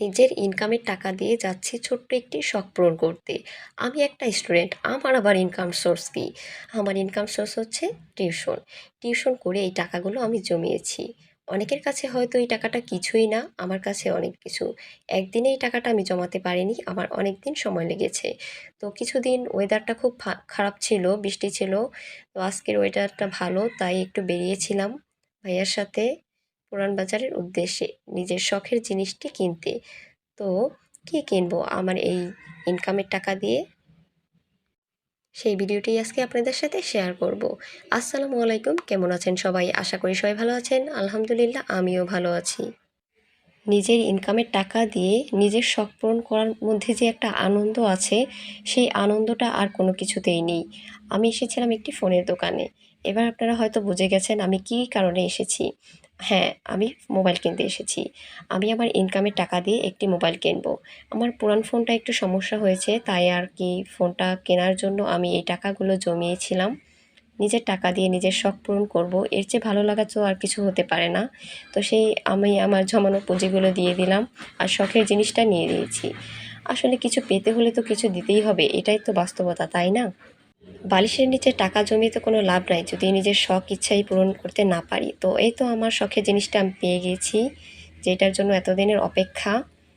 নিজের ইনকামের টাকা দিয়ে যাচ্ছি ছোট্ট একটি শখ পূরণ করতে আমি একটা স্টুডেন্ট আমার আবার ইনকাম সোর্স কী? আমার ইনকাম সোর্স হচ্ছে টিউশন টিউশন করে এই টাকাগুলো আমি জমিয়েছি। অনেকের কাছে হয়তো এই টাকাটা কিছুই না, আমার কাছে অনেক কিছু। একদিনে এই টাকাটা আমি জমাতে পারিনি, আমার অনেক দিন সময় লেগেছে। তো কিছুদিন ওয়েদারটা খুব খারাপ ছিল, বৃষ্টি ছিল। তো আজকের ওয়েদারটা ভালো, তাই একটু বেরিয়েছিলাম। ভাইয়ার সাথে পুরান বাজারের উদ্দেশ্যে নিজের শখের জিনিসটি কিনতে। তো কী কিনবো? আমার এই ইনকামের টাকা দিয়ে সেই ভিডিওটি আজকে আপনাদের সাথে শেয়ার করব। আসসালামু আলাইকুম, কেমন আছেন সবাই? আশা করি সবাই ভালো আছেন। আলহামদুলিল্লাহ, আমিও ভালো আছি। নিজের ইনকামের টাকা দিয়ে নিজের শখ পূরণ করার মধ্যে যে একটা আনন্দ আছে, সেই আনন্দটা আর কোনো কিছুতেই নেই। আমি এসেছিলাম একটি ফোনের দোকানে। এবার আপনারা হয়তো বুঝে গেছেন আমি কী কারণে এসেছি। হ্যাঁ আমি মোবাইল কিনতে এসেছি। আমি আমার ইনকামের টাকা দিয়ে একটি মোবাইল কিনবো। আমার পুরান ফোনটা একটু সমস্যা হয়েছে, তাই আর কি ফোনটা কেনার জন্য আমি এই টাকাগুলো জমিয়েছিলাম। নিজের টাকা দিয়ে নিজের শখ পূরণ করব, এর চেয়ে ভালো লাগা তো আর কিছু হতে পারে না। তো সেই আমি আমার জমানো পুঁজিগুলো দিয়ে দিলাম আর শখের জিনিসটা নিয়ে দিয়েছি আসলে কিছু পেতে হলে তো কিছু দিতেই হবে, এটাই তো বাস্তবতা, তাই না? বালিশের নিচে টাকা জমিয়ে তো কোনো লাভ নাই, যদি নিজের শখ, ইচ্ছাই পূরণ করতে না পারি। তো এই তো আমার শখের জিনিসটা আমি পেয়ে গেছি, যেটার জন্য এতদিনের অপেক্ষা।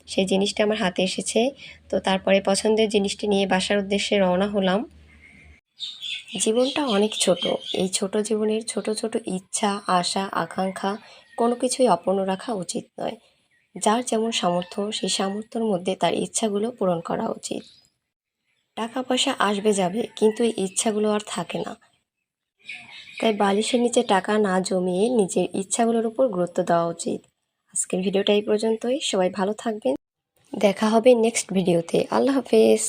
সেই জিনিসটা আমার হাতে এসেছে। তো তারপরে পছন্দের জিনিসটি নিয়ে বাসার উদ্দেশ্যে রওনা হলাম। জীবনটা অনেক ছোট। এই ছোট জীবনের ছোট ছোট ইচ্ছা, আশা, আকাঙ্ক্ষা কোনো কিছুই অপূর্ণ রাখা উচিত নয়। যার যেমন সামর্থ্য, সেই সামর্থ্যর মধ্যে তার ইচ্ছাগুলো পূরণ করা উচিত। টাকা পয়সা আসবে যাবে, কিন্তু এই ইচ্ছাগুলো আর থাকে না। তাই বালিশের নিচে টাকা না জমিয়ে নিজের ইচ্ছাগুলোর উপর গুরুত্ব দেওয়া উচিত। আজকের ভিডিওটা এই পর্যন্তই। সবাই ভালো থাকবেন। দেখা হবে নেক্সট ভিডিওতে। আল্লাহ হাফেজ।